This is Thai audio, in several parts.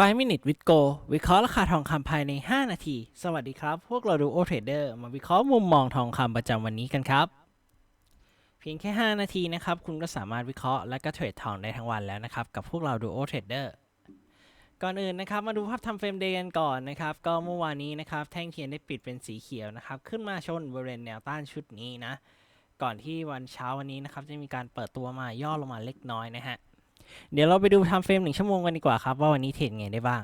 5 minute with go วิเคราะห์ราคาทองคำภายใน 5 นาที สวัสดีครับ พวกเราดูโอเทรดเดอร์มาวิเคราะห์มุมมองทองคำประจำวันนี้กันครับ เพียงแค่ 5 นาทีนะครับ คุณก็สามารถวิเคราะห์และก็เทรดทองได้ทั้งวันแล้วนะครับ กับพวกเราดูโอเทรดเดอร์ก่อนอื่นนะครับ มาดูภาพทำเฟรมเดย์กันก่อนนะครับ ก็เมื่อวานนี้นะครับ แท่งเทียนได้ปิดเป็นสีเขียวนะครับ ขึ้นมาชนบริเวณแนวต้านชุดนี้นะ ก่อนที่วันเช้าวันนี้นะครับจะมีการเปิดตัวมาย่อลงมาเล็กน้อยนะฮะ เดี๋ยวเราไปดูทำเฟรมหนึ่งชั่วโมงกันดีกว่าครับ ว่าวันนี้เทรดไงได้บ้าง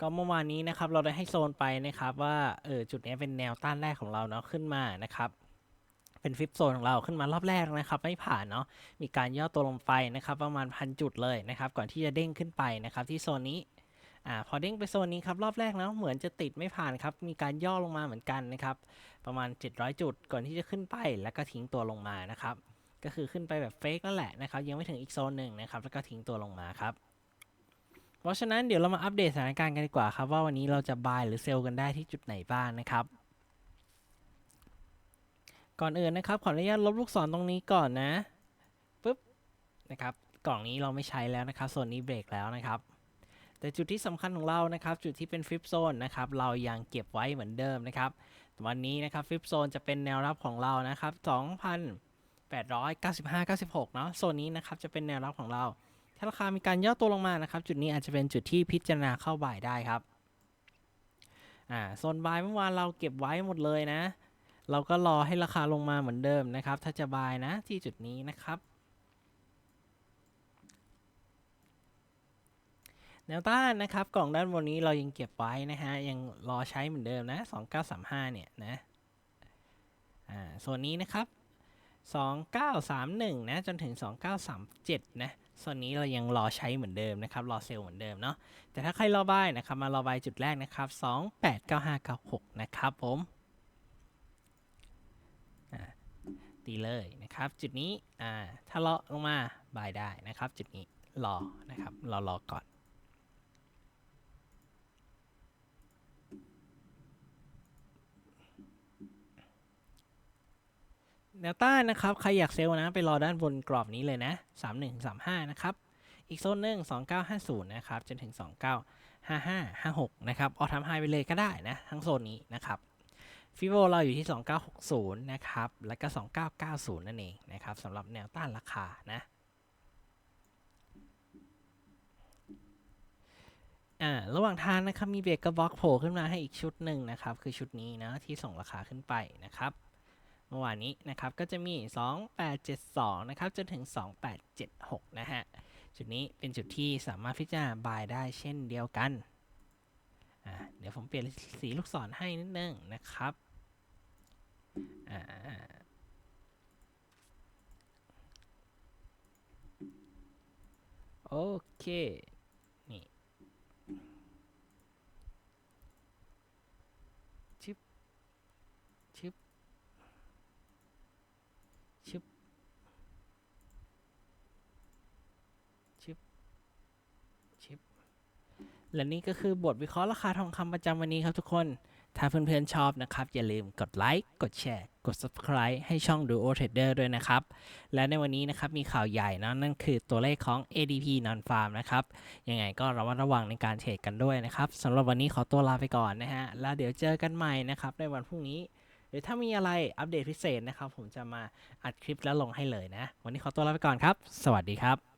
ก็เมื่อวานนี้นะครับเราได้ให้โซนไปนะครับว่าเออจุดนี้เป็นแนวต้านแรกของเราเนาะขึ้นมานะครับเป็นฟิปโซนของเราขึ้นมารอบแรกนะครับไม่ผ่านเนาะมีการย่อตัวลงไปนะครับ ประมาณพันจุดเลยนะครับ ก่อนที่จะเด้งขึ้นไปนะครับที่โซนนี้ อ่าพอเด้งไปโซนนี้ครับรอบแรกแล้วเหมือนจะติดไม่ผ่านครับ มีการย่อลงมาเหมือนกันนะครับ ประมาณ 700 จุดก่อนที่จะขึ้นไปแล้วก็ทิ้งตัวลงมานะครับ ก็คือขึ้นไปแบบเฟกนั่นแหละนะครับ ยังไม่ถึงอีกโซนหนึ่งนะครับ แล้วก็ทิ้งตัวลงมาครับ เพราะฉะนั้นเดี๋ยวเรามาอัปเดตสถานการณ์กันดีกว่าครับ ว่าวันนี้เราจะบายหรือเซลล์กันได้ที่จุดไหนบ้างนะครับก่อนอื่นนะครับขออนุญาตลบลูกศรตรงนี้ก่อนนะปุ๊บนะครับ กล่องนี้เราไม่ใช้แล้วนะครับโซนนี้เบรกแล้วนะครับ แต่จุดที่สำคัญของเรานะครับ จุดที่เป็นฟลิปโซนนะครับ เรายังเก็บไว้เหมือนเดิมนะครับวันนี้นะครับฟลิปโซนจะเป็นแนวรับของเรานะครับ 2,895 96 เนาะโซนนี้นะครับจะเป็นแนวรับของเรา ถ้าราคามีการย่อตัวลงมานะครับ จุดนี้อาจจะเป็นจุดที่พิจารณาเข้าบ่ายได้ครับอ่าโซนบายเมื่อวานเราเก็บไว้หมดเลยนะ เราก็รอให้ราคาลงมาเหมือนเดิมนะครับ ถ้าจะบายนะที่จุดนี้นะครับ แนวต้านนะครับ กล่องด้านบนนี้เรายังเก็บไว้นะฮะ ยังรอใช้เหมือนเดิมนะ 2935 เนี่ยนะ อ่าโซนนี้นะครับ 2931 นะ จนถึง 2937 นะโซนนี้เรายังรอใช้เหมือนเดิมนะครับ รอเซลล์เหมือนเดิมเนาะ แต่ถ้าใครรอบายนะครับ มารอบายจุดแรกนะครับ 289596 นะครับผมตีเลยนะครับ จุดนี้ อ่า ถ้าเลาะลงมาบายได้นะครับ จุดนี้รอนะครับรอรอก่อน แนวต้านนะครับ ใครอยากเซลล์นะ ไปรอด้านบนกรอบนี้เลยนะ 3135 นะครับ อีกโซนหนึ่ง2950 นะครับ จนถึง 295556 นะครับ ออทำไฮไปเลยก็ได้นะ ทั้งโซนนี้นะครับฟิโบเราอยู่ที่ 2960 นะครับ แล้วก็ 2990 นั่นเองนะครับสำหรับแนวต้านราคานะอ่าระหว่างทางนะครับมีเบรกกระบอกโผล่ขึ้นมาให้อีกชุดหนึ่งนะครับ คือชุดนี้นะที่ส่งราคาขึ้นไปนะครับ เมื่อวานนี้นะครับก็จะมี 2872 นะครับจนถึง 2876 นะฮะ จุดนี้เป็นจุดที่สามารถพิจารณาบายได้เช่นเดียวกัน เดี๋ยวผมเปลี่ยนสีลูกศรให้นิดนึงนะครับอโอเค นี่ ชิป ชิป ชึบชึบชึบ และนี่ก็คือบทวิเคราะห์ราคาทองคำประจำวันนี้ครับทุกคน ถ้าเพื่อนๆชอบนะครับ อย่าลืมกดไลค์ กดแชร์ กด subscribe ให้ช่อง Duo Trader ด้วยนะครับ และในวันนี้นะครับมีข่าวใหญ่นะนั่นคือตัวเลขของ ADP Non Farm นะครับ ยังไงก็ระมัดระวังในการเทรดกันด้วยนะครับสำหรับวันนี้ขอตัวลาไปก่อนนะฮะ แล้วเดี๋ยวเจอกันใหม่นะครับในวันพรุ่งนี้หรือถ้ามีอะไรอัปเดตพิเศษนะครับ ผมจะมาอัดคลิปแล้วลงให้เลยนะ วันนี้ขอตัวลาไปก่อนครับ สวัสดีครับ